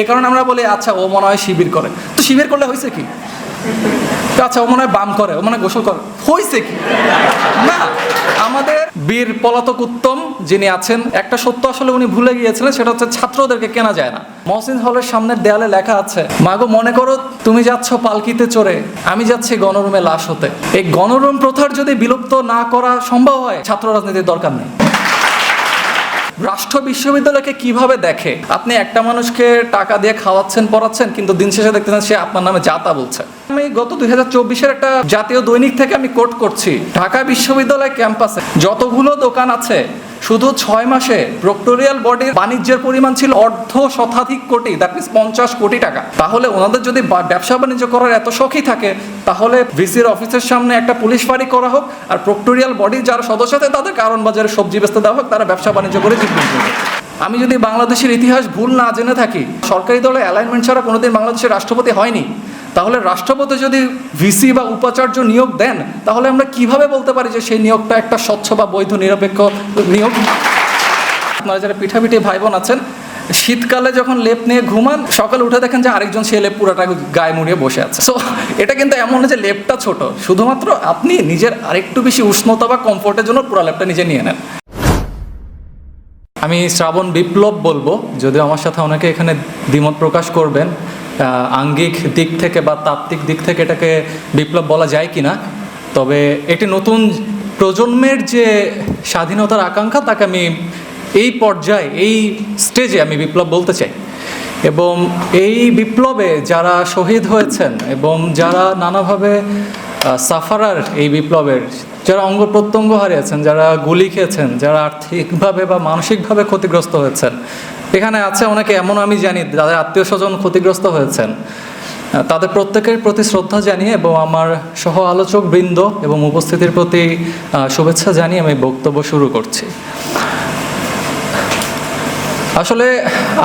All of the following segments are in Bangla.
এই কারণে আমরা বলি আচ্ছা ও মনে হয় শিবির করে। তো শিবির করলে হয়েছে কি? আচ্ছা ও মনে হয় বাম করে, ও মনে হয় গোসল করে। হয়েছে কি? না, আমাদের বীর পলাতক উত্তম যিনি আছেন, একটা সত্য আসলে উনি ভুলে গিয়েছিলেন, সেটা হচ্ছে ছাত্রদেরকে কেনা যায় না। মহসিন হলের সামনের দেয়ালে লেখা আছে, মাগো, মনে করো তুমি যাচ্ছ পালকিতে চড়ে, আমি যাচ্ছি গণরুমে লাশ হতে। এই গণরুম প্রথার যদি বিলুপ্ত না করা সম্ভব হয়, ছাত্র রাজনীতির দরকার নেই। রাষ্ট্র বিশ্ববিদ্যালয়কে কীভাবে দেখে? আপনি একটা মানুষকে টাকা দিয়ে খাওয়াচ্ছেন, পড়াচ্ছেন, কিন্তু দিন শেষে দেখতেছেন সে আপনার নামে জাতা বলছে। আমি গত দুই হাজার চব্বিশের একটা জাতীয় দৈনিক থেকে আমি কোট করছি। ঢাকা বিশ্ববিদ্যালয় ক্যাম্পাসে যতগুলো দোকান আছে শুধু ছয় মাসে প্রক্টোরিয়াল বডির বাণিজ্যের পরিমাণ ছিল অর্ধ শতাধিক কোটি দ্যাট মিনস পঞ্চাশ কোটি টাকা। তাহলে ওনাদের যদি ব্যবসা বাণিজ্য করার এত শখই থাকে, তাহলে ভিসির অফিসের সামনে একটা পুলিশ ফাঁড়ি করা হোক, আর প্রক্টোরিয়াল বডির যারা সদস্য আছে তাদের কারণ বাজারে সবজি বেচতে দেওয়া হোক, তারা ব্যবসা বাণিজ্য করে করবে আমি যদি বাংলাদেশের ইতিহাস ভুল না জেনে থাকি, সরকারি দলে অ্যালাইনমেন্ট ছাড়া কোনোদিন বাংলাদেশের রাষ্ট্রপতি হয়নি। তাহলে রাষ্ট্রপতি যদি ভিসি বা উপাচার্য নিয়োগ দেন, তাহলে আমরা কীভাবে বলতে পারি যে সেই নিয়োগটা একটা স্বচ্ছ বা বৈধ নিরপেক্ষ নিয়োগ? আপনারা যারা পিঠাপিঠি ভাই বোন আছেন, শীতকালে যখন লেপ নিয়ে ঘুমান, সকালে উঠে দেখেন যে আরেকজন সে লেপ পুরাটা গায়ে মুড়িয়ে বসে আছে। সো এটা কিন্তু এমন যে লেপটা ছোট, শুধুমাত্র আপনি নিজের আরেকটু বেশি উষ্ণতা বা কমফোর্টের জন্য পুরো লেপটা নিজে নিয়ে নেন। আমি শ্রাবণ বিপ্লব বলব, যদিও আমার সাথে অনেকে এখানে দ্বিমত প্রকাশ করবেন। আঙ্গিক দিক থেকে বা তাত্ত্বিক দিক থেকে এটাকে বিপ্লব বলা যায় কি না তবে একটি নতুন প্রজন্মের যে স্বাধীনতার আকাঙ্ক্ষা তাকে আমি এই পর্যায়ে, এই স্টেজে আমি বিপ্লব বলতে চাই। এবং এই বিপ্লবে যারা শহীদ হয়েছেন এবং যারা নানাভাবে সাফারার এই বিপ্লবের, যারা অঙ্গ প্রত্যঙ্গ হারিয়েছেন, যারা গুলি খেয়েছেন, যারা আর্থিকভাবে বা মানসিকভাবে ক্ষতিগ্রস্ত হয়েছেন এখানে আছে অনেকে এমন আমি জানি, যাদের আত্মীয় স্বজন ক্ষতিগ্রস্ত হয়েছেন। তাদের প্রত্যেকের প্রতি শ্রদ্ধা জানিয়ে এবং আমার সহ আলোচক বৃন্দ এবং উপস্থিতির প্রতি শুভেচ্ছা জানিয়ে আমি বক্তব্য শুরু করছি। আসলে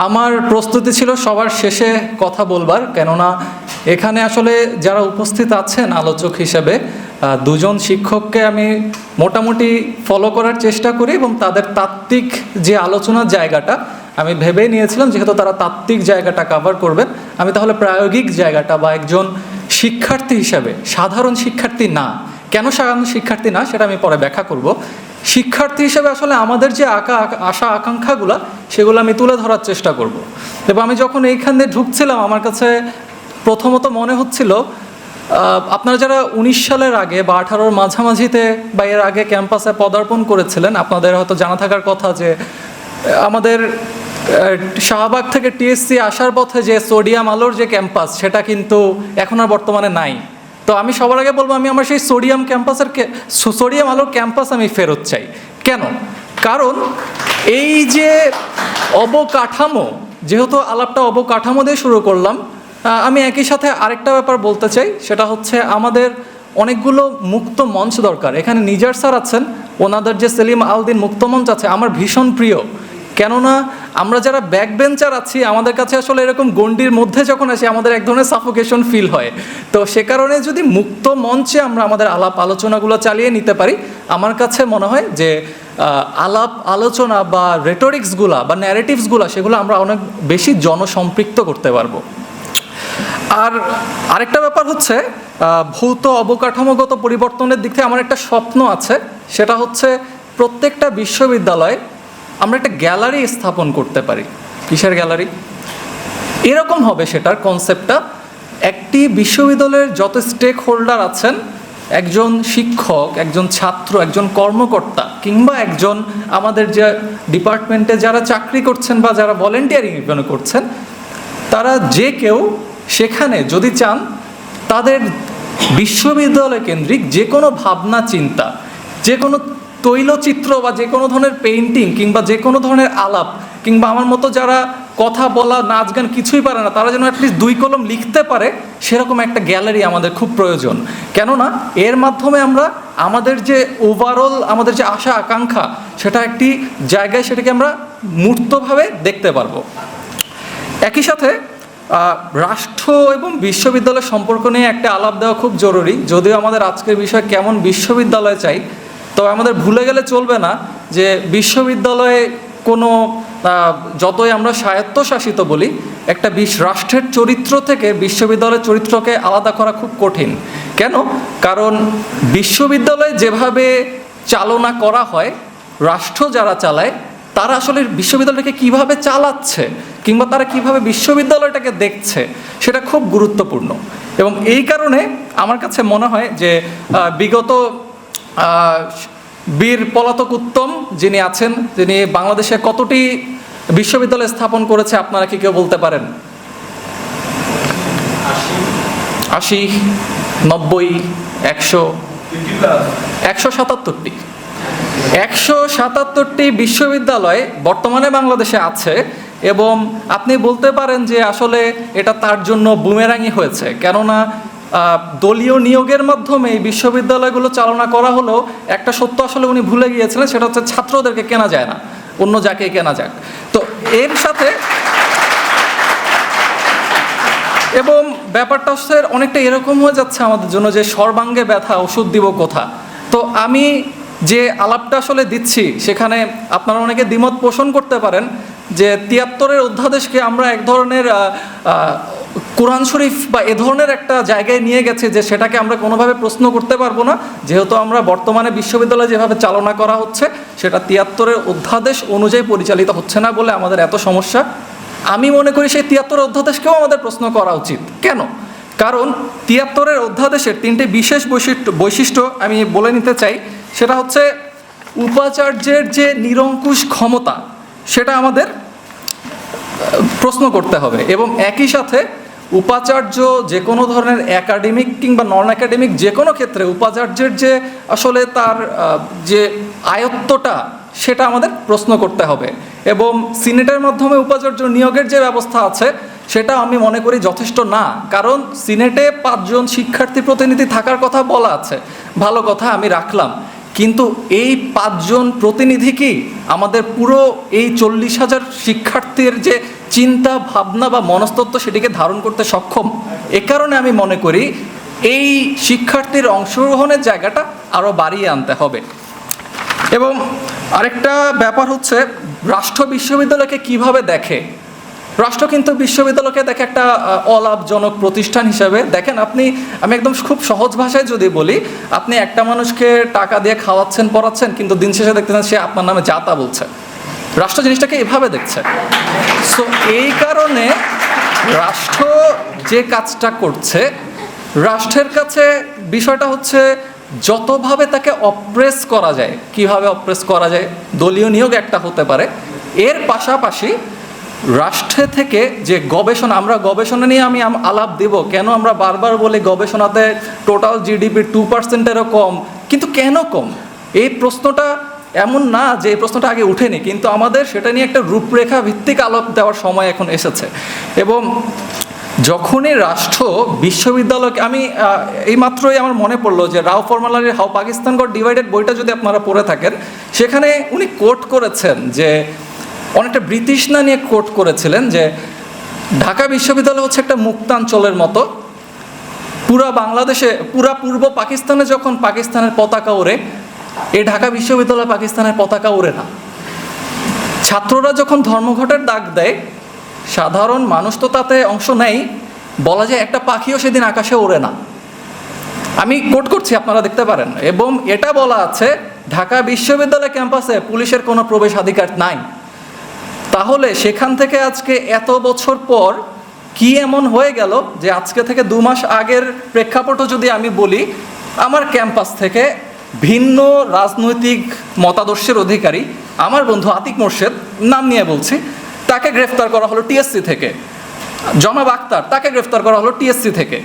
আমার প্রস্তুতি ছিল সবার শেষে কথা বলবার, কেননা এখানে আসলে যারা উপস্থিত আছেন আলোচক হিসেবে দুজন শিক্ষককে আমি মোটামুটি ফলো করার চেষ্টা করি এবং তাদের তাত্ত্বিক যে আলোচনার জায়গাটা আমি ভেবে নিয়েছিলাম যেহেতু তারা তাত্ত্বিক জায়গাটা কভার করবেন, আমি তাহলে প্রায়োগিক জায়গাটা বা একজন শিক্ষার্থী হিসাবে, সাধারণ শিক্ষার্থী না। কেন সাধারণ শিক্ষার্থী না সেটা আমি পরে ব্যাখ্যা করব। শিক্ষার্থী হিসেবে আসলে আমাদের যে আঁকা আশা আকাঙ্ক্ষাগুলো, সেগুলো আমি তুলে ধরার চেষ্টা করব। এবং আমি যখন এইখানে ঢুকছিলাম, আমার কাছে প্রথমত মনে হচ্ছিল আপনারা যারা উনিশ সালের আগে বা আঠারোর মাঝামাঝিতে বা এর আগে ক্যাম্পাসে পদার্পণ করেছিলেন, আপনাদের হয়তো জানা থাকার কথা যে, আমাদের শাহবাগ থেকে টিএসসি আসার পথে যে সোডিয়াম আলোর যে ক্যাম্পাস, সেটা কিন্তু এখন আর বর্তমানে নাই। তো আমি সবার আগে বলব, আমি আমার সেই সোডিয়াম ক্যাম্পাসের সোডিয়াম আলোর ক্যাম্পাস আমি ফেরত চাই। কেন? কারণ এই যে অবকাঠামো, যেহেতু আলাপটা অবকাঠামো দিয়ে শুরু করলাম আমি একই সাথে আরেকটা ব্যাপার বলতে চাই, সেটা হচ্ছে আমাদের অনেকগুলো মুক্ত মঞ্চ দরকার। এখানে নিজার স্যার আছেন, ওনাদের যে সেলিম আলদিন মুক্ত মঞ্চ আছে, আমার ভীষণ প্রিয়। কেননা আমরা যারা ব্যাক বেঞ্চার আছি, আমাদের কাছে আসলে এরকম গণ্ডির মধ্যে যখন আসি, আমাদের এক ধরনের সাফোকেশন ফিল হয়। তো সে কারণে যদি মুক্ত মঞ্চে আমরা আমাদের আলাপ আলোচনাগুলো চালিয়ে নিতে পারি, আমার কাছে মনে হয় যে আলাপ আলোচনা বা রেটোরিক্সগুলা বা ন্যারেটিভসগুলা সেগুলো আমরা অনেক বেশি জনসম্পৃক্ত করতে পারব। আর আরেকটা ব্যাপার হচ্ছে ভৌত অবকাঠামোগত পরিবর্তনের দিক থেকে আমার একটা স্বপ্ন আছে। সেটা হচ্ছে প্রত্যেকটা বিশ্ববিদ্যালয়ে আমরা একটা গ্যালারি স্থাপন করতে পারি। কিসের গ্যালারি? এরকম হবে সেটার কনসেপ্টটা একটি বিশ্ববিদ্যালয়ের যত স্টেক হোল্ডার আছেন, একজন শিক্ষক, একজন ছাত্র, একজন কর্মকর্তা কিংবা একজন আমাদের যে ডিপার্টমেন্টে যারা চাকরি করছেন বা যারা ভলেন্টিয়ারিং ইভেন করছেন, তারা যে কেউ সেখানে যদি চান, তাদের বিশ্ববিদ্যালয় কেন্দ্রিক যে কোনো ভাবনা, চিন্তা, যে কোনো তৈলচিত্র বা যে কোনো ধরনের পেইন্টিং কিংবা যে কোনো ধরনের আলাপ কিংবা আমার মতো যারা কথা বলা, নাচ গান কিছুই পারে না, তারা যেন অ্যাটলিস্ট দুই কলম লিখতে পারে, সেরকম একটা গ্যালারি আমাদের খুব প্রয়োজন। কেননা, এর মাধ্যমে আমরা আমাদের যে ওভারঅল আমাদের যে আশা, আকাঙ্ক্ষা, সেটা একটি জায়গায় সেটাকে আমরা মূর্তভাবে দেখতে পারব। একই সাথে রাষ্ট্র এবং বিশ্ববিদ্যালয় সম্পর্ক নিয়ে একটা আলাপ দেওয়া খুব জরুরি, যদিও আমাদের আজকের বিষয় কেমন বিশ্ববিদ্যালয় চাই তবে আমাদের ভুলে গেলে চলবে না যে বিশ্ববিদ্যালয়ে কোনো যতই আমরা স্বায়ত্তশাসিত বলি, একটা বিশ রাষ্ট্রের চরিত্র থেকে বিশ্ববিদ্যালয়ের চরিত্রকে আলাদা করা খুব কঠিন। কেন? কারণ বিশ্ববিদ্যালয় যেভাবে চালনা করা হয়, রাষ্ট্র যারা চালায়, তারা আসলে বিশ্ববিদ্যালয়টাকে কীভাবে চালাচ্ছে কিংবা তারা কীভাবে বিশ্ববিদ্যালয়টাকে দেখছে, সেটা খুব গুরুত্বপূর্ণ। এবং এই কারণে আমার কাছে মনে হয় যে বিগত বীর পলাতক উত্তম যিনি আছেন যিনি বাংলাদেশে কতটি বিশ্ববিদ্যালয় স্থাপন করেছে আপনারা কি কেউ বলতে পারেন? আশি, নব্বই, একশো একশো সাতাত্তরটি। একশো সাতাত্তরটি বিশ্ববিদ্যালয় বর্তমানে বাংলাদেশে আছে এবং আপনি বলতে পারেন যে আসলে এটা তার জন্য বুমেরাঙি হয়েছে। কেননা দলীয় নিয়োগের মাধ্যমে এই বিশ্ববিদ্যালয়গুলো চালনা করা হলেও একটা সত্য আসলে উনি ভুলে গিয়েছিলেন, সেটা হচ্ছে ছাত্রদেরকে কেনা যায় না, অন্য যাকে কেনা যাক। তো এর সাথে এবং ব্যাপারটা হচ্ছে অনেকটা এরকম হয়ে যাচ্ছে আমাদের জন্য যে সর্বাঙ্গে ব্যথা, ওষুধ দিব কোথা? তো আমি যে আলাপটা আসলে দিচ্ছি, সেখানে আপনারা অনেকে দ্বিমত পোষণ করতে পারেন যে তিয়াত্তরের অধ্যাদেশকে আমরা এক ধরনের কোরআন শরীফ বা এ ধরনের একটা জায়গায় নিয়ে গেছে যে সেটাকে আমরা কোনোভাবে প্রশ্ন করতে পারব না। যেহেতু আমরা বর্তমানে বিশ্ববিদ্যালয় যেভাবে চালনা করা হচ্ছে, সেটা তিয়াত্তরের অধ্যাদেশ অনুযায়ী পরিচালিত হচ্ছে না বলে আমাদের এত সমস্যা। আমি মনে করি সেই তিয়াত্তর অধ্যাদেশকেও আমাদের প্রশ্ন করা উচিত। কেন? কারণ তিয়াত্তরের অধ্যাদেশের তিনটে বিশেষ বৈশিষ্ট্য বৈশিষ্ট্য আমি বলে নিতে চাই। সেটা হচ্ছে উপাচার্যের যে নিরঙ্কুশ ক্ষমতা, সেটা আমাদের প্রশ্ন করতে হবে এবং একই সাথে উপাচার্য যে কোনো ধরনের একাডেমিক কিংবা নন একাডেমিক যে কোনো ক্ষেত্রে উপাচার্যের যে আসলে তার যে আয়ত্তটা, সেটা আমাদের প্রশ্ন করতে হবে। এবং সিনেটের মাধ্যমে উপাচার্য নিয়োগের যে ব্যবস্থা আছে, সেটা আমি মনে করি যথেষ্ট না। কারণ সিনেটে পাঁচজন শিক্ষার্থী প্রতিনিধি থাকার কথা বলা আছে। ভালো কথা, আমি রাখলাম। কিন্তু এই পাঁচজন প্রতিনিধি কি আমাদের পুরো এই চল্লিশ হাজার শিক্ষার্থীর যে চিন্তা, ভাবনা বা মনস্তত্ত্ব সেটিকে ধারণ করতে সক্ষম? এ কারণে আমি মনে করি এই শিক্ষার্থীর অংশগ্রহণের জায়গাটা আরও বাড়িয়ে আনতে হবে। এবং আরেকটা ব্যাপার হচ্ছে, রাষ্ট্র বিশ্ববিদ্যালয়কে কীভাবে দেখে? রাষ্ট্র কিন্তু বিশ্ববিদ্যালয়কে দেখে একটা অলাভজনক প্রতিষ্ঠান হিসেবে। দেখেন আপনি, আমি একদম খুব সহজ ভাষায় যদি বলি, আপনি একটা মানুষকে টাকা দিয়ে খাওয়াচ্ছেন, পড়াচ্ছেন, কিন্তু দিন শেষে দেখতেছেন সে আপনার নামে যাতা বলছে। রাষ্ট্র জিনিসটাকে এভাবে দেখছে। সো এই কারণে রাষ্ট্র যে কাজটা করছে, রাষ্ট্রের কাছে বিষয়টা হচ্ছে যতভাবে তাকে অপ্রেস করা যায়, কীভাবে অপ্রেস করা যায়, দলীয় নিয়োগ একটা হতে পারে, এর পাশাপাশি রাষ্ট্রে থেকে যে গবেষণা আমরা গবেষণা নিয়ে আমি আলাপ দেব। কেন আমরা বারবার বলি গবেষণাতে টোটাল জিডিপির টু পার্সেন্টেরও কম? কিন্তু কেন কম? এই প্রশ্নটা এমন না যে এই প্রশ্নটা আগে উঠেনি কিন্তু আমাদের সেটা নিয়ে একটা রূপরেখা ভিত্তিক আলাপ দেওয়ার সময় এখন এসেছে। এবং যখনই রাষ্ট্র বিশ্ববিদ্যালয়কে আমি আহ, এইমাত্রই আমার মনে পড়ল যে রাও ফরমালারির হাউ পাকিস্তান গট ডিভাইডেড বইটা যদি আপনারা পড়ে থাকেন সেখানে উনি কোট করেছেন যে অনেকটা না নিয়ে কোট করেছিলেন যে ঢাকা বিশ্ববিদ্যালয় হচ্ছে একটা মুক্তাঞ্চলের মতো। পুরা বাংলাদেশে, পুরা পূর্ব পাকিস্তানে যখন পাকিস্তানের পতাকা ওড়ে, এই ঢাকা বিশ্ববিদ্যালয় পাকিস্তানের পতাকা ওড়ে না। ছাত্ররা যখন ধর্মঘটের ডাক দেয়, সাধারণ মানুষ তো তাতে অংশ নেই, বলা যায় একটা পাখিও সেদিন আকাশে ওড়ে না। আমি কোট করছি, আপনারা দেখতে পারেন। এবং এটা বলা আছে, ঢাকা বিশ্ববিদ্যালয় ক্যাম্পাসে পুলিশের কোনো প্রবেশাধিকার নাই। তাহলে সেখান থেকে আজকে এত বছর পর কি এমন হয়ে গেল যে আজকে থেকে দু মাস আগের প্রেক্ষাপটও যদি আমি বলি, আমার ক্যাম্পাস থেকে ভিন্ন রাজনৈতিক মতাদর্শের অধিকারী, আমার বন্ধু আতিক মোর্শেদ নাম নিয়ে বলছি, তাকে গ্রেফতার করা হলো টিএসসি থেকে। জনাব আক্তার, তাকে গ্রেফতার করা হলো টিএসসি থেকে।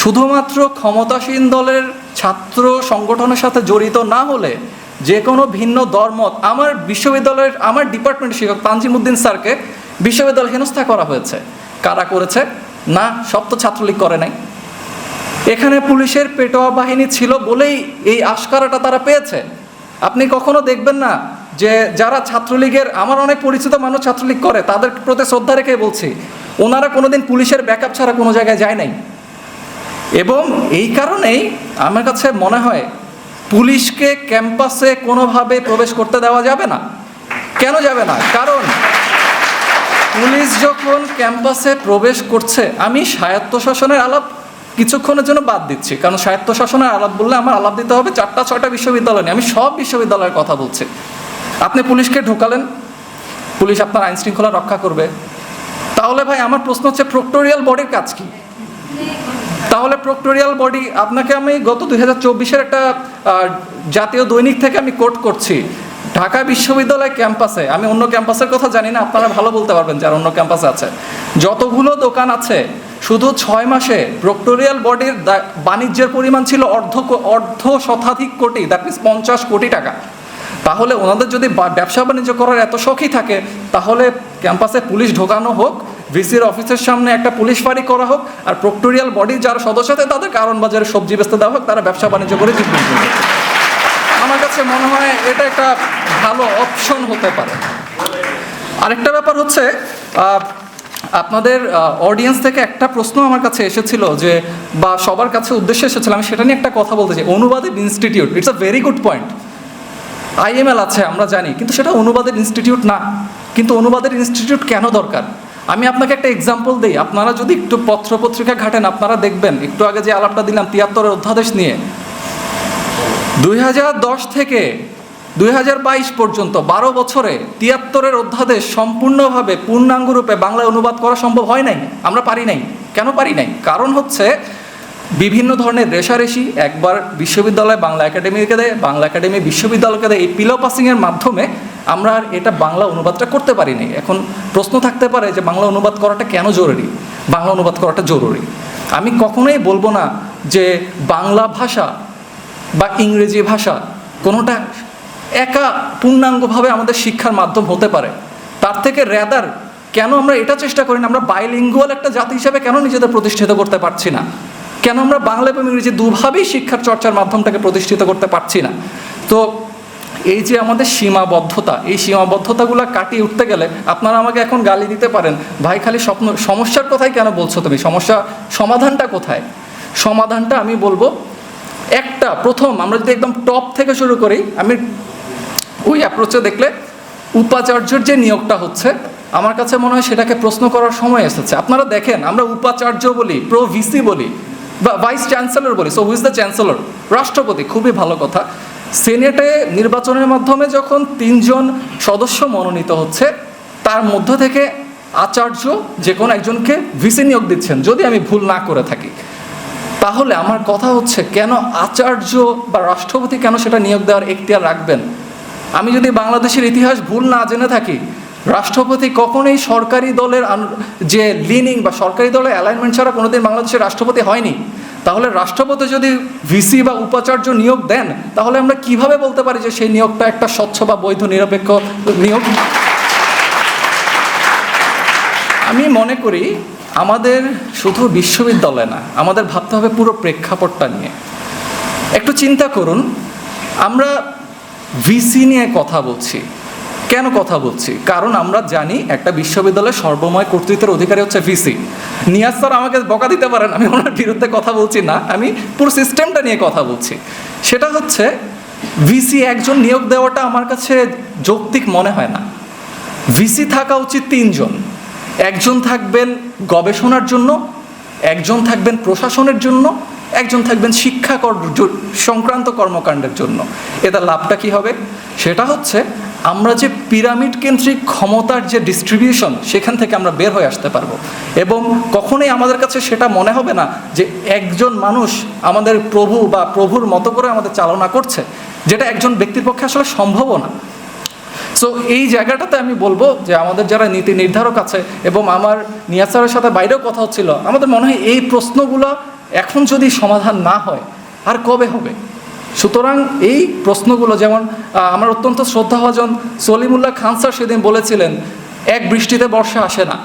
শুধুমাত্র ক্ষমতাসীন দলের ছাত্র সংগঠনের সাথে জড়িত না হলে যে কোনো ভিন্ন দরমত আমার বিশ্ববিদ্যালয়ের, আমার ডিপার্টমেন্টের শিক্ষক তানজিমুদ্দিন স্যারকে বিশ্ববিদ্যালয় হেনস্থা করা হয়েছে। কারা করেছে? না, সব তো ছাত্রলীগ করে নাই। এখানে পুলিশের পেটোয়া বাহিনী ছিল বলেই এই আশকারাটা তারা পেয়েছে। আপনি কখনো দেখবেন না যে যারা ছাত্রলীগের, আমার অনেক পরিচিত মানুষ ছাত্রলীগ করে, তাদের প্রতি শ্রদ্ধা রেখে বলছি, ওনারা কোনোদিন পুলিশের ব্যাকআপ ছাড়া কোনো জায়গায় যায় নাই। এবং এই কারণেই আমার কাছে মনে হয় পুলিশকে ক্যাম্পাসে কোনোভাবে প্রবেশ করতে দেওয়া যাবে না। কেন যাবে না? কারণ পুলিশ যখন ক্যাম্পাসে প্রবেশ করছে, আমি স্বায়ত্তশাসনের আলাপ কিছুক্ষণের জন্য বাদ দিচ্ছি। কারণ স্বায়ত্তশাসনের আলাপ বললে আমার আলাপ দিতে হবে চারটা, ছয়টা বিশ্ববিদ্যালয় নিয়ে। আমি সব বিশ্ববিদ্যালয়ের কথা বলছি। আপনি পুলিশকে ঢোকালেন। পুলিশ আপনার আইন শৃঙ্খলা রক্ষা করবে। তাহলে ভাই, আমার প্রশ্ন হচ্ছে প্রক্টোরিয়াল বডির কাজ কি? তাহলে প্রক্টোরিয়াল বডি আপনাকে আমি গত দুই হাজার চব্বিশের একটা জাতীয় দৈনিক থেকে আমি কোট করছি। ঢাকা বিশ্ববিদ্যালয় ক্যাম্পাসে, আমি অন্য ক্যাম্পাসের কথা জানি না, আপনারা ভালো বলতে পারবেন যারা অন্য ক্যাম্পাসে আছে। যতগুলো দোকান আছে, শুধু ছয় মাসে প্রক্টোরিয়াল বডির বাণিজ্যের পরিমাণ ছিল অর্ধ অর্ধ শতাধিক কোটি দ্যাট মিনস পঞ্চাশ কোটি টাকা। তাহলে ওনাদের যদি ব্যবসা বাণিজ্য করার এত শখই থাকে, তাহলে ক্যাম্পাসে পুলিশ ঢোকানো হোক ভিসির অফিসের সামনে একটা পুলিশ ফাঁড়ি করা হোক আর প্রক্টোরিয়াল বডির যারা সদস্য আছে তাদের কারণ বাজারে সবজি বেচতে দেওয়া হোক, তারা ব্যবসা বাণিজ্য করে জীবন আমার কাছে মনে হয় এটা একটা ভালো অপশন হতে পারে। আরেকটা ব্যাপার হচ্ছে আপনাদের অডিয়েন্স থেকে একটা প্রশ্ন আমার কাছে এসেছিল যে, বা সবার কাছে উদ্দেশ্যে এসেছিল, আমি সেটা নিয়ে একটা কথা বলতে চাই। অনুবাদিত institute it's a very good point IML আছে, আমরা জানি, কিন্তু সেটা অনুবাদের ইনস্টিটিউট না। কিন্তু অনুবাদের ইনস্টিটিউট কেন দরকার? আমি আপনাকে একটা এক্সাম্পল দিই। আপনারা যদি একটু পত্রপত্রিকা ঘাটেন, আপনারা দেখবেন, একটু আগে যে আলাপটা দিলাম, তিয়াত্তরের অধ্যাদেশ নিয়ে। দুই হাজার দশ থেকে দু হাজার বাইশ পর্যন্ত বারো বছরে তিয়াত্তরের অধ্যাদেশ সম্পূর্ণভাবে পূর্ণাঙ্গরূপে বাংলায় অনুবাদ করা সম্ভব হয় নাই। আমরা পারি নাই। কেন পারি নাই? কারণ হচ্ছে, বিভিন্ন ধরনের রেশারেশি একবার বিশ্ববিদ্যালয় বাংলা একাডেমিকে দেয়, বাংলা একাডেমি বিশ্ববিদ্যালয়কে দেয়। এই পিলো পাসিংয়ের মাধ্যমে আমরা আর এটা বাংলা অনুবাদটা করতে পারিনি। এখন প্রশ্ন থাকতে পারে যে বাংলা অনুবাদ করাটা কেন জরুরি? বাংলা অনুবাদ করাটা জরুরি। আমি কখনোই বলব না যে বাংলা ভাষা বা ইংরেজি ভাষা কোনোটা একা পূর্ণাঙ্গভাবে আমাদের শিক্ষার মাধ্যম হতে পারে। তার থেকে রেদার কেন আমরা এটা চেষ্টা করি না? আমরা বাইলিঙ্গুয়াল একটা জাতি হিসেবে কেন নিজেদের প্রতিষ্ঠিত করতে পারছি না? কেন আমরা বাংলা এবং ইংরেজি দুভাবেই শিক্ষার চর্চার মাধ্যমটাকে প্রতিষ্ঠিত করতে পারছি না? তো এই যে আমাদের সীমাবদ্ধতা, এই সীমাবদ্ধতাগুলো কাটিয়ে উঠতে গেলে আপনারা আমাকে এখন গালি দিতে পারেন। ভাই, খালি স্বপ্ন, সমস্যার কথাই কেন বলছো তুমি? সমস্যা, সমাধানটা কোথায়? সমাধানটা আমি বলব একটা, প্রথম আমরা যদি একদম টপ থেকে শুরু করি, আমি ওই অ্যাপ্রোচে দেখলে উপাচার্যের যে নিয়োগটা হচ্ছে, আমার কাছে মনে হয় সেটাকে প্রশ্ন করার সময় এসেছে। আপনারা দেখেন, আমরা উপাচার্য বলি প্রো ভিসি বলি, বা ভাইস চ্যান্সেলর বলি। সো হুইজ দ্য চ্যান্সেলর রাষ্ট্রপতি, খুবই ভালো কথা। সেনেটে নির্বাচনের মাধ্যমে যখন তিনজন সদস্য মনোনীত হচ্ছে, তার মধ্য থেকে আচার্য যে কোনো একজনকে ভিসি নিয়োগ দিচ্ছেন, যদি আমি ভুল না করে থাকি। তাহলে আমার কথা হচ্ছে, কেন আচার্য বা রাষ্ট্রপতি কেন সেটা নিয়োগ দেওয়ার এখতিয়ার রাখবেন? আমি যদি বাংলাদেশের ইতিহাস ভুল না জেনে থাকি, রাষ্ট্রপতি কখনোই সরকারি দলের যে লিনিং বা সরকারি দলের অ্যালাইনমেন্ট ছাড়া কোনোদিন বাংলাদেশের রাষ্ট্রপতি হয়নি। তাহলে রাষ্ট্রপতি যদি ভিসি বা উপাচার্য নিয়োগ দেন, তাহলে আমরা কীভাবে বলতে পারি যে সেই নিয়োগটা একটা স্বচ্ছ বা বৈধ নিরপেক্ষ নিয়োগ? আমি মনে করি আমাদের শুধু বিশ্ববিদ্যালয় না, আমাদের ভাবতে হবে পুরো প্রেক্ষাপটটা নিয়ে। একটু চিন্তা করুন, আমরা ভিসি নিয়ে কথা বলছি। কেন কথা বলছি? কারণ আমরা জানি একটা বিশ্ববিদ্যালয়ের সর্বময় কর্তৃত্বের অধিকারী হচ্ছে ভিসি। নিয়াজ স্যার আমাকে বকা দিতে পারেন, আমি ওনার বিরুদ্ধে কথা বলছি না, আমি পুরো সিস্টেমটা নিয়ে কথা বলছি। সেটা হচ্ছে, ভিসি একজন নিয়োগ দেওয়াটা আমার কাছে যৌক্তিক মনে হয় না। ভিসি থাকা উচিত তিনজন। একজন থাকবেন গবেষণার জন্য, একজন থাকবেন প্রশাসনের জন্য, একজন থাকবেন শিক্ষা কর- সংক্রান্ত কর্মকাণ্ডের জন্য। এতে লাভটা কি হবে? সেটা হচ্ছে আমরা যে পিরামিড কেন্দ্রিক ক্ষমতার যে ডিস্ট্রিবিউশন সেখান থেকে আমরা বের হয়ে আসতে পারব। এবং কখনোই আমাদের কাছে সেটা মনে হবে না যে একজন মানুষ আমাদের প্রভু বা প্রভুর মতো করে আমাদের চালনা করছে, যেটা একজন ব্যক্তির পক্ষে আসলে সম্ভবও না। সো এই জায়গাটাতে আমি বলব যে আমাদের যারা নীতি নির্ধারক আছে এবং আমার নিয়াজ স্যারের সাথে বাইরেও কথা হচ্ছিল, আমাদের মনে হয় এই প্রশ্নগুলো এখন যদি সমাধান না হয়, আর কবে হবে? সুতরাং এই প্রশ্নগুলো যেমন আমার অত্যন্ত শ্রদ্ধাভাজন সলিমুল্লাহ খান স্যার সেদিন বলেছিলেন, এক বৃষ্টিতে বর্ষা আসে না।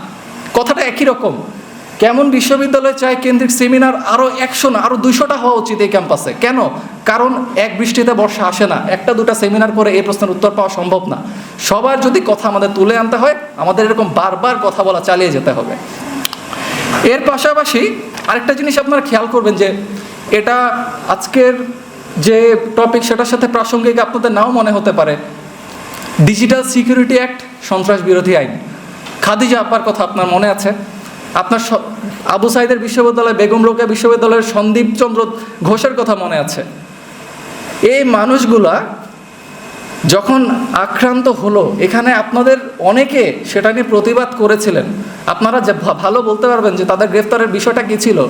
কথাটা একই রকম। কেমন বিশ্ববিদ্যালয় চাই কেন্দ্রিক সেমিনার আরও একশো না আরও দুইশোটা হওয়া উচিত এই ক্যাম্পাসে? কেন? কারণ এক বৃষ্টিতে বর্ষা আসে না। একটা, দুটা সেমিনার করে এই প্রশ্নের উত্তর পাওয়া সম্ভব না। সবার যদি কথা আমাদের তুলে আনতে হয়, আমাদের এরকম বারবার কথা বলা চালিয়ে যেতে হবে। এর পাশাপাশি আরেকটা জিনিস আপনারা খেয়াল করবেন যে, এটা আজকের যে টপিক সেটার সাথে প্রাসঙ্গিক আপনাদের নাও মনে হতে পারে। ডিজিটাল সিকিউরিটি অ্যাক্ট সন্ত্রাস বিরোধী আইন। খাদিজা আপার কথা আপনার মনে আছে? আপনার আবু সাইদের বিশ্ববিদ্যালয়, বেগম রোকেয়া বিশ্ববিদ্যালয়ের সন্দীপ চন্দ্র ঘোষের কথা মনে আছে। এই মানুষগুলা যখন আক্রান্ত হলো, এখানে আপনাদের অনেকে সেটা নিয়ে প্রতিবাদ করেছিলেন। আপনারা যে ভালো বলতে পারবেন যে তাদের গ্রেফতারের বিষয়টা কী ছিল?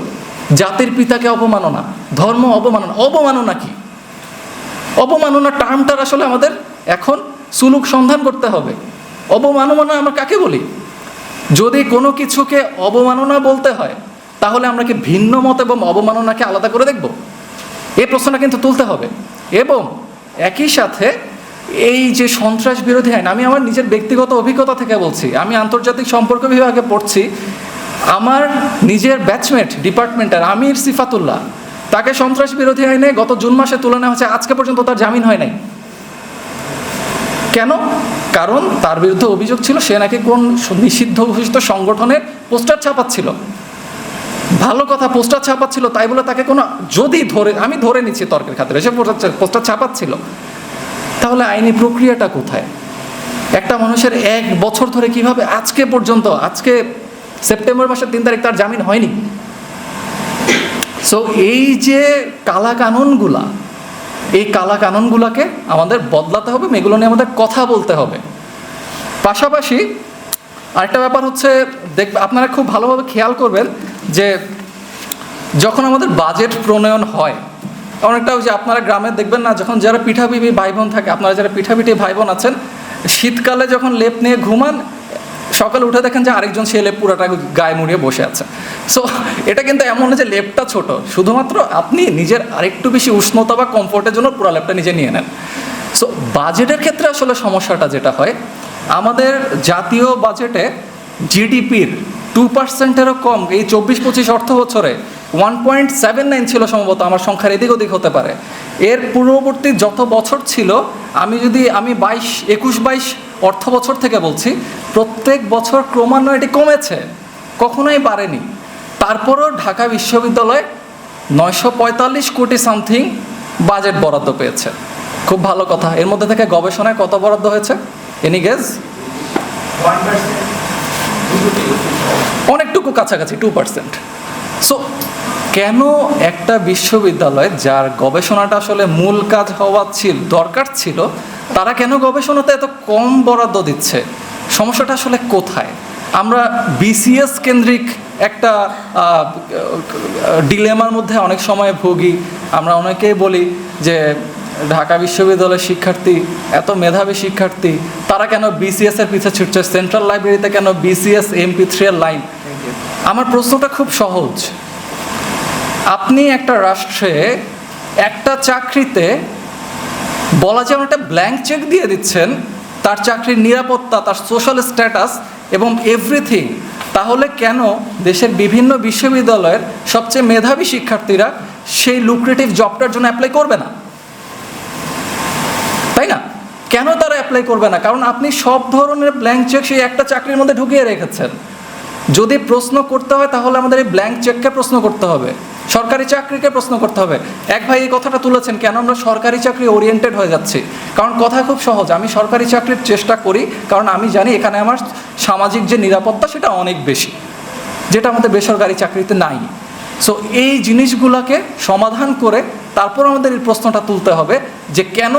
জাতির পিতাকে অপমাননা ধর্ম অপমাননা অপমাননা কি? অপমাননা টার্মটার আসলে আমাদের এখন সুলুক সন্ধান করতে হবে। অবমাননা আমরা কাকে বলি? যদি কোনো কিছুকে অবমাননা বলতে হয়, তাহলে আমরা কি ভিন্ন মত এবং অবমাননাকে আলাদা করে দেখব? এই প্রশ্নটা কিন্তু তুলতে হবে। এবং একই সাথে এই যে সন্ত্রাস বিরোধী আইন, আমি আমার নিজের ব্যক্তিগত অভিজ্ঞতা থেকে বলছি, আমি আন্তর্জাতিক সম্পর্ক বিভাগে পড়ছি আমার নিজের ব্যাচমেট ডিপার্টমেন্টের আমির সিফাতুল্লাহ, তাকে সন্ত্রাস বিরোধী আইনে গত জুন মাসে তুলে নেওয়া হয়েছে, আজকে পর্যন্ত তার জামিন হয় নাই। কেন? কারণ তার বিরুদ্ধে অভিযোগ ছিল, সে নাকি কোন নিষিদ্ধ ঘোষিত সংগঠনের পোস্টার ছাপাচ্ছিল। ভালো কথা, পোস্টার ছাপাচ্ছিল, তাই বলে তাকে কোনো, যদি ধরে, আমি ধরে নিচ্ছি তর্কের খাতিরে, সে পোস্টার পোস্টার ছাপাচ্ছিল। তাহলে আইনি প্রক্রিয়াটা কোথায়? একটা মানুষের এক বছর ধরে কীভাবে আজকে পর্যন্ত, আজকে সেপ্টেম্বর মাসের তিন তারিখ তার জামিন হয়নি। সো এই যে কালা কানুনগুলা এই কালা কানুনগুলোকে আমাদের বদলাতে হবে, এগুলো নিয়ে আমাদের কথা বলতে হবে। পাশাপাশি আরেকটা ব্যাপার হচ্ছে, দেখ, আপনারা খুব ভালোভাবে খেয়াল করবেন যে যখন আমাদের বাজেট প্রণয়ন হয়, অনেকটা যে আপনারা গ্রামে দেখবেন না, যখন যারা পিঠাপিঠি ভাই বোন থাকে, আপনারা যারা পিঠাপিঠি ভাই বোন আছেন, শীতকালে যখন লেপ নিয়ে ঘুমান সকালে উঠে দেখেন যে আরেকজন সে লেপ পুরাটা গায়ে মুড়িয়ে বসে আছে। সো এটা কিন্তু এমন যে লেপটা ছোট। শুধুমাত্র আপনি নিজের আরেকটু বেশি উষ্ণতা বা কমফোর্টের জন্য পুরা লেপটা নিজে নিয়ে নেন। সো বাজেটের ক্ষেত্রে আসলে সমস্যাটা যেটা হয়, আমাদের জাতীয় বাজেটে জিডিপির টু পার্সেন্টেরও কম, এই চব্বিশ পঁচিশ অর্থ বছরে ওয়ান পয়েন্ট সেভেন নাইন ছিল সম্ভবত আমার সংখ্যার এদিক ওদিক হতে পারে। এর পূর্ববর্তী যত বছর ছিল আমি যদি আমি বাইশ একুশ বাইশ অর্থ বছর থেকে বলছি প্রত্যেক বছর ক্রমান্বয়ে এটি কমেছে কখনোই বাড়েনি। তারপরও ঢাকা বিশ্ববিদ্যালয় নয়শো পঁয়তাল্লিশ কোটি সামথিং বাজেট বরাদ্দ পেয়েছে। খুব ভালো কথা। এর মধ্যে থেকে গবেষণায় কত বরাদ্দ হয়েছে? এনি গেজ অনেকটুকু কাছাকাছি টু পার্সেন্ট সো কেন একটা বিশ্ববিদ্যালয় যার গবেষণাটা আসলে মূল কাজ হওয়া ছিল দরকার ছিল তারা কেন গবেষণাতে এত কম বরাদ্দ দিচ্ছে? সমস্যাটা আসলে কোথায়? আমরা বিসিএস কেন্দ্রিক একটা ডিলেমার মধ্যে অনেক সময় ভুগি। আমরা অনেকেই বলি যে ঢাকা বিশ্ববিদ্যালয়ের শিক্ষার্থী এত মেধাবী শিক্ষার্থী তারা কেন বিসিএস এর পিছিয়ে ছুটছে? সেন্ট্রাল লাইব্রেরিতে কেন বিসিএস এমপি থ্রি এর লাইন? আমার প্রশ্নটা খুব সহজ। আপনি একটা রাষ্ট্রে একটা চাকরিতে, বলা যায় একটা ব্ল্যাঙ্ক চেক দিয়ে দিচ্ছেন, তার চাকরির নিরাপত্তা, তার সোশ্যাল স্ট্যাটাস এবং এভরিথিং তাহলে কেন দেশের বিভিন্ন বিশ্ববিদ্যালয়ের সবচেয়ে মেধাবী শিক্ষার্থীরা সেই লুক্রেটিভ জবটার জন্য অ্যাপ্লাই করবে না? তাই না? কেন তারা অ্যাপ্লাই করবে না? কারণ আপনি সব ধরনের ব্ল্যাঙ্ক চেক সেই একটা চাকরির মধ্যে ঢুকিয়ে রেখেছেন। যদি প্রশ্ন করতে হয় তাহলে আমাদের এই ব্ল্যাঙ্ক চেককে প্রশ্ন করতে হবে। সরকারি চাকরিকে প্রশ্ন করতে হবে। এক ভাই এই কথাটা তুলেছেন, কেন আমরা সরকারি চাকরি ওরিয়েন্টেড হয়ে যাচ্ছি? কারণ কথা খুব সহজ, আমি সরকারি চাকরির চেষ্টা করি, কারণ আমি জানি এখানে আমার সামাজিক যে নিরাপত্তা সেটা অনেক বেশি, যেটা আমাদের বেসরকারি চাকরিতে নাই। সো এই জিনিসগুলোকে সমাধান করে তারপর আমাদের এই প্রশ্নটা তুলতে হবে যে কেন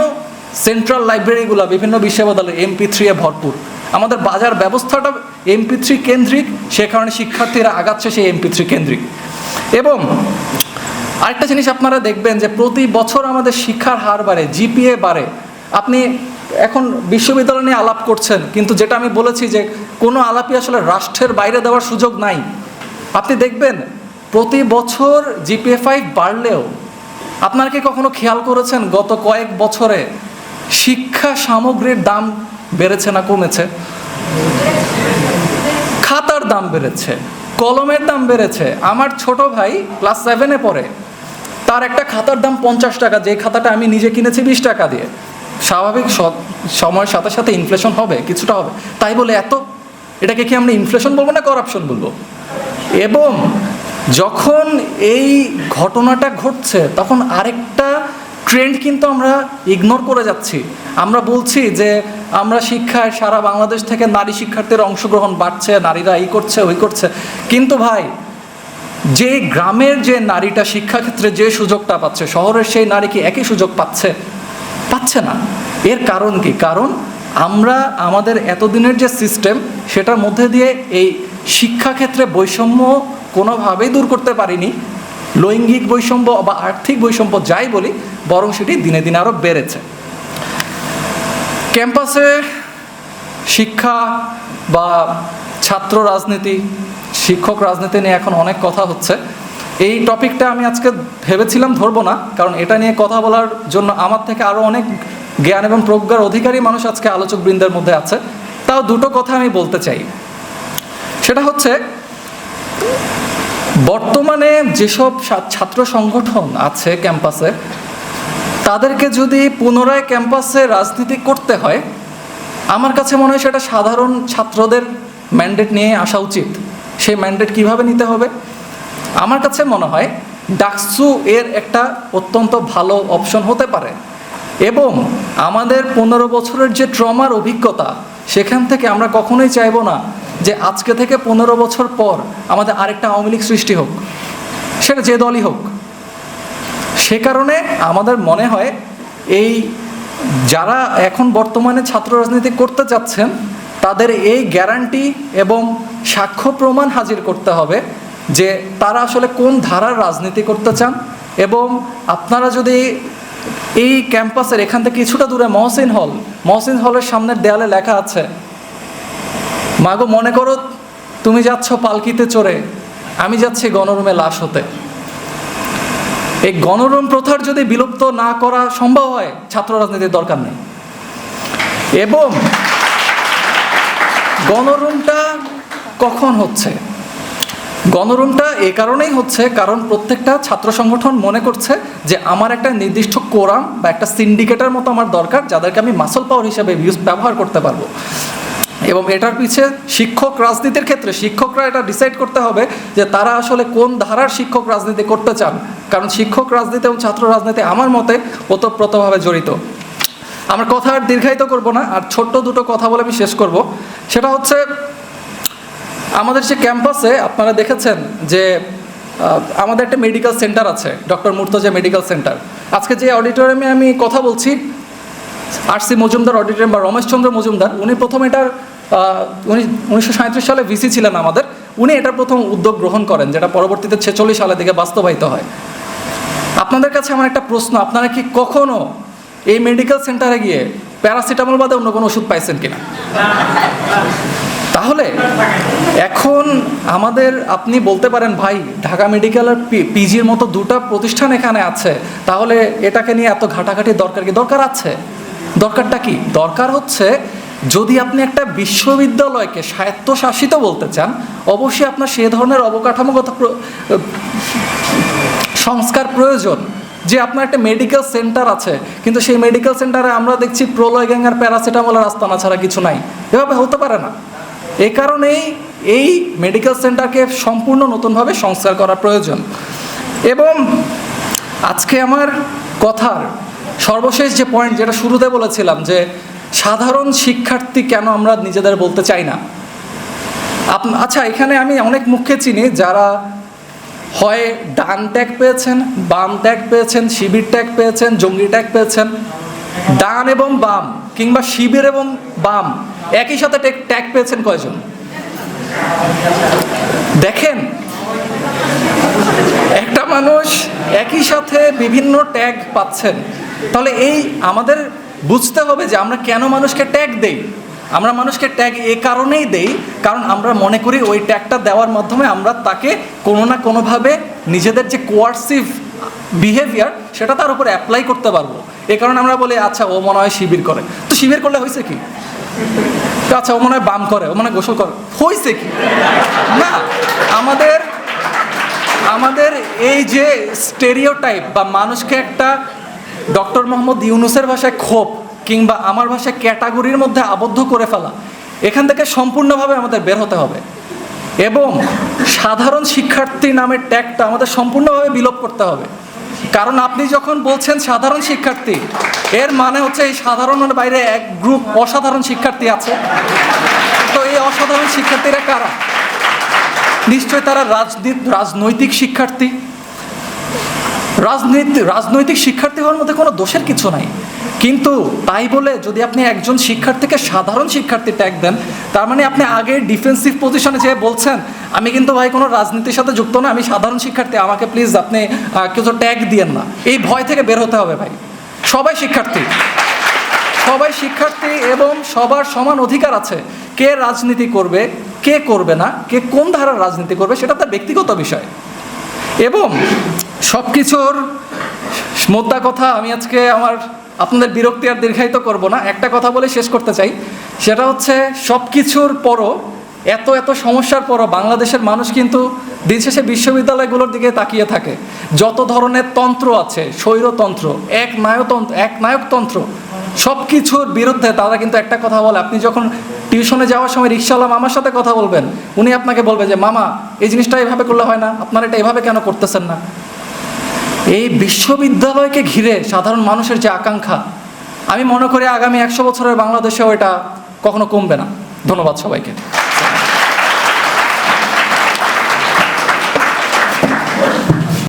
সেন্ট্রাল লাইব্রেরিগুলো বিভিন্ন বিশ্ববিদ্যালয়ে এমপি থ্রি এ ভরপুর? আমাদের বাজার ব্যবস্থাটা এমপি থ্রি কেন্দ্রিক, সে কারণে শিক্ষার্থীরা আগাচ্ছে সেই এমপি থ্রি কেন্দ্রিক। এবং আরেকটা জিনিস আপনারা দেখবেন যে প্রতি বছর আমাদের শিক্ষার হার বাড়ে জিপিএ বাড়ে। আপনি এখন বিশ্ববিদ্যালয় নিয়ে আলাপ করছেন, কিন্তু যেটা আমি বলেছি যে কোনো আলাপই আসলে রাষ্ট্রের বাইরে দেওয়ার সুযোগ নাই। আপনি দেখবেন প্রতি বছর জিপিএ ফাইভ বাড়লেও আপনারা কি কখনো খেয়াল করেছেন গত কয়েক বছরে শিক্ষা সামগ্রীর দাম বেড়েছে না কমেছে? খাতার দাম বেড়েছে। কলমের দাম বেড়েছে। আমার ছোট ভাই ক্লাস সেভেনে পড়ে। তার একটা খাতার দাম পঞ্চাশ টাকা, যে খাতাটা আমি নিজে কিনেছি বিশ টাকা দিয়ে। স্বাভাবিক সময়ের সাথে সাথে ইনফ্লেশন হবে, কিছুটা হবে। তাই বলে এত, এটাকে কি আমরা ইনফ্লেশন বলব না করাপশন বলব? এবং যখন এই ঘটনাটা ঘটছে, তখন আরেকটা ট্রেন্ড কিন্তু আমরা ইগনোর করে যাচ্ছি। আমরা বলছি যে আমরা শিক্ষায় সারা বাংলাদেশ থেকে নারী শিক্ষার্থীর অংশগ্রহণ বাড়ছে, নারীরা এই করছে, ওই করছে। কিন্তু ভাই, যে গ্রামের যে নারীটা শিক্ষাক্ষেত্রে যে সুযোগটা পাচ্ছে, শহরের সেই নারী কি একই সুযোগ পাচ্ছে? পাচ্ছে না। এর কারণ কি? কারণ আমরা আমাদের এতদিনের যে সিস্টেম সেটার মধ্যে দিয়ে এই শিক্ষাক্ষেত্রে বৈষম্য কোনোভাবেই দূর করতে পারিনি। লৈঙ্গিক বৈষম্য বা আর্থিক বৈষম্য যাই বলি, বরং সেটি দিনে দিনে আরও বেড়েছে। ক্যাম্পাসে শিক্ষা বা ছাত্র রাজনীতি, শিক্ষক রাজনীতি নিয়ে এখন অনেক কথা হচ্ছে। এই টপিকটা আমি আজকে ভেবেছিলাম ধরবো না, কারণ এটা নিয়ে কথা বলার জন্য আমার থেকে আরও অনেক জ্ঞান এবং প্রজ্ঞার অধিকারী মানুষ আজকে আলোচক বৃন্দের মধ্যে আছে। তাও দুটো কথা আমি বলতে চাই। সেটা হচ্ছে বর্তমানে যেসব ছাত্র সংগঠন আছে ক্যাম্পাসে, তাদেরকে যদি পুনরায় ক্যাম্পাসে রাজনীতি করতে হয়, আমার কাছে মনে হয় সেটা সাধারণ ছাত্রদের ম্যান্ডেট নিয়ে আসা উচিত। সেই ম্যান্ডেট কীভাবে নিতে হবে? আমার কাছে মনে হয় ডাকসু এর একটা অত্যন্ত ভালো অপশন হতে পারে। এবং আমাদের পনেরো বছরের যে ট্রমার অভিজ্ঞতা, সেখান থেকে আমরা কখনোই চাইব না যে আজকে থেকে পনেরো বছর পর আমাদের আরেকটা আওয়ামী লীগ সৃষ্টি হোক, সেটা যে দলই হোক, সে কারণে আমাদের মনে হয় এই যারা এখন বর্তমানে ছাত্র রাজনীতি করতে যাচ্ছেন, তাদের এই গ্যারান্টি এবং সাক্ষ্য প্রমাণ হাজির করতে হবে যে তারা আসলে কোন ধারার রাজনীতি করতে চান এবং আপনারা যদি এই ক্যাম্পাসের এখান থেকে কিছুটা দূরে মহসিন হল, মহসিন হলের সামনের দেয়ালে লেখা আছে মাগো, মনে করো তুমি যাচ্ছ পালকিতে চড়ে, আমি যাচ্ছি গণরুমে লাশ হতে। এই গণরুম প্রথার যদি বিলুপ্ত না করা সম্ভব হয়, ছাত্র রাজনীতির দরকার নেই। এবং গণরুমটা কখন হচ্ছে? গণরুমটা এ কারণেই হচ্ছে, কারণ প্রত্যেকটা ছাত্র সংগঠন মনে করছে যে আমার একটা নির্দিষ্ট কোরাম বা একটা সিন্ডিকেটের মতো আমার দরকার, যাদেরকে আমি মাসল পাওয়ার হিসাবে ইউজ ব্যবহার করতে পারব। এবং এটার পিছে শিক্ষক রাজনীতির ক্ষেত্রে শিক্ষকরা এটা ডিসাইড করতে হবে যে তারা আসলে কোন ধারার শিক্ষক রাজনীতি করতে চান। কারণ শিক্ষক রাজনীতি এবং ছাত্র রাজনীতি আমার মতে ওতপ্রোতভাবে জড়িত। আমার কথা আর দীর্ঘায়িত করব না, আর ছোট্ট দুটো কথা বলে আমি শেষ করব। সেটা হচ্ছে, আমাদের যে ক্যাম্পাসে আপনারা দেখেছেন যে আমাদের একটা মেডিকেল সেন্টার আছে, ডক্টর মুর্তজা মেডিকেল সেন্টার আজকে যে অডিটোরিয়ামে আমি কথা বলছি, আর সি মজুমদার অডিটোরিয়াম বা রমেশচন্দ্র মজুমদার, উনি প্রথম এটার উনি উনিশশো সালে ভিসি ছিলেন আমাদের। উনি এটা প্রথম উদ্যোগ গ্রহণ করেন, যেটা পরবর্তীতে ছেচল্লিশ সালের দিকে বাস্তবায়িত হয়। আপনাদের কাছে আমার একটা প্রশ্ন, আপনারা কি কখনো এই মেডিকেল সেন্টারে গিয়ে প্যারাসিটামল বাদে অন্য কোনো ওষুধ পাইছেন কিনা? তাহলে, এখন আমাদের আপনি বলতে পারেন, ভাই, ঢাকা মেডিকেল আর পিজির মতো দুটো প্রতিষ্ঠান এখানে আছে, তাহলে এটাকে নিয়ে এত ঘাটাঘাটি দরকার কি? দরকার আছে। দরকারটা কি? দরকার হচ্ছে যদি আপনি একটা বিশ্ববিদ্যালয়কে স্বায়ত্তশাসিত বলতে চান, অবশ্যই আপনার সে ধরনের অবকাঠামোগত সংস্কার প্রয়োজন যে আপনার একটা মেডিকেল সেন্টার আছে। কিন্তু সেই মেডিকেল সেন্টারে আমরা দেখছি প্রলয় গ্যাং আর প্যারাসিটামল আর আস্তানা ছাড়া কিছু নাই। এভাবে হতে পারে না। এ কারণেই এই মেডিকেল সেন্টারকে সম্পূর্ণ নতুনভাবে সংস্কার করা প্রয়োজন। এবং আজকে আমার কথার সর্বশেষ যে পয়েন্ট যেটা শুরুতে বলেছিলাম যে সাধারণ শিক্ষার্থী কেন আমরা নিজেদের বলতে চাই না? আচ্ছা এখানে আমি অনেক মুখে চিনি যারা হয় ডান ট্যাগ পেয়েছেন, বাম ট্যাগ পেয়েছেন, শিবির ট্যাগ পেয়েছেন, জঙ্গি ট্যাগ পেয়েছেন, ডান এবং বাম কিংবা শিবির এবং বাম একই সাথে ট্যাগ পেয়েছেন কয়জন? দেখেন, একটা মানুষ একই সাথে বিভিন্ন ট্যাগ পাচ্ছেন। তাহলে এই আমাদের বুঝতে হবে যে আমরা কেন মানুষকে ট্যাগ দেই। আমরা মানুষকে ট্যাগ এ কারণেই দেই, কারণ আমরা মনে করি ওই ট্যাগটা দেওয়ার মাধ্যমে আমরা তাকে কোনো না কোনোভাবে নিজেদের যে কোয়ার্সিভ বিহেভিয়ার সেটা তার উপরে অ্যাপ্লাই করতে পারব। এ কারণে আমরা বলি আচ্ছা ও মনে হয় শিবির করে। তো শিবির করলে হয়েছে কি? আচ্ছা ও মনে হয় বাম করে, ও মনে হয় গোসল করে। হয়েছে কি? না, আমাদের আমাদের এই যে স্টেরিওটাইপ বা মানুষকে একটা ডক্টর মোহাম্মদ ইউনুসের ভাষায় ক্ষোভ কিংবা আমার ভাষায় ক্যাটাগরির মধ্যে আবদ্ধ করে ফেলা, এখান থেকে সম্পূর্ণভাবে আমাদের বের হতে হবে। এবং সাধারণ শিক্ষার্থী নামের ট্যাগটা আমাদের সম্পূর্ণভাবে বিলোপ করতে হবে। কারণ আপনি যখন বলছেন সাধারণ শিক্ষার্থী, এর মানে হচ্ছে এই সাধারণের বাইরে এক গ্রুপ অসাধারণ শিক্ষার্থী আছে। তো এই অসাধারণ শিক্ষার্থীরা কারা? নিশ্চয় তারা রাজনীতি, রাজনৈতিক শিক্ষার্থী। রাজনীতি, রাজনৈতিক শিক্ষার্থী হওয়ার মধ্যে কোনো দোষের কিছু নাই। কিন্তু তাই বলে যদি আপনি একজন শিক্ষার্থীকে সাধারণ শিক্ষার্থী ট্যাগ দেন, তার মানে আপনি আগে ডিফেন্সিভ পজিশনে যে বলছেন, আমি কিন্তু ভাই কোনো রাজনীতির সাথে যুক্ত না আমি সাধারণ শিক্ষার্থী, আমাকে প্লিজ আপনি কিছু ট্যাগ দিয়েন না। এই ভয় থেকে বের হতে হবে ভাই। সবাই শিক্ষার্থী। সবাই শিক্ষার্থী এবং সবার সমান অধিকার আছে। কে রাজনীতি করবে, কে করবে না, কে কোন ধারার রাজনীতি করবে, সেটা তার ব্যক্তিগত বিষয়। এবং সব কিছুর মোদ্দা কথা আমি আজকে আমার আপনাদের বিরক্তি আর দীর্ঘায়িত করব না। একটা কথা বলে শেষ করতে চাই। সেটা হচ্ছে সব কিছুর পরও, এত এত সমস্যার পরও বাংলাদেশের মানুষ কিন্তু দিন শেষে বিশ্ববিদ্যালয়গুলোর দিকে তাকিয়ে থাকে। যত ধরনের তন্ত্র আছে, স্বৈরতন্ত্র, এক নায়তন্ত্র, এক নায়কতন্ত্র সব কিছুর বিরুদ্ধে তারা কিন্তু একটা কথা বলে। আপনি যখন টিউশনে যাওয়ার সময় রিক্সাওয়ালা মামার সাথে কথা বলবেন, উনি আপনাকে বলবে যে, মামা, এই জিনিসটা এভাবে করলে হয় না। আপনারা এটা এভাবে কেন করতেছেন না? এই বিশ্ববিদ্যালয়কে ঘিরে সাধারণ মানুষের যে আকাঙ্ক্ষা, আমি মনে করি আগামী একশো বছরের বাংলাদেশেও এটা কখনো কমবে না। ধন্যবাদ সবাইকে।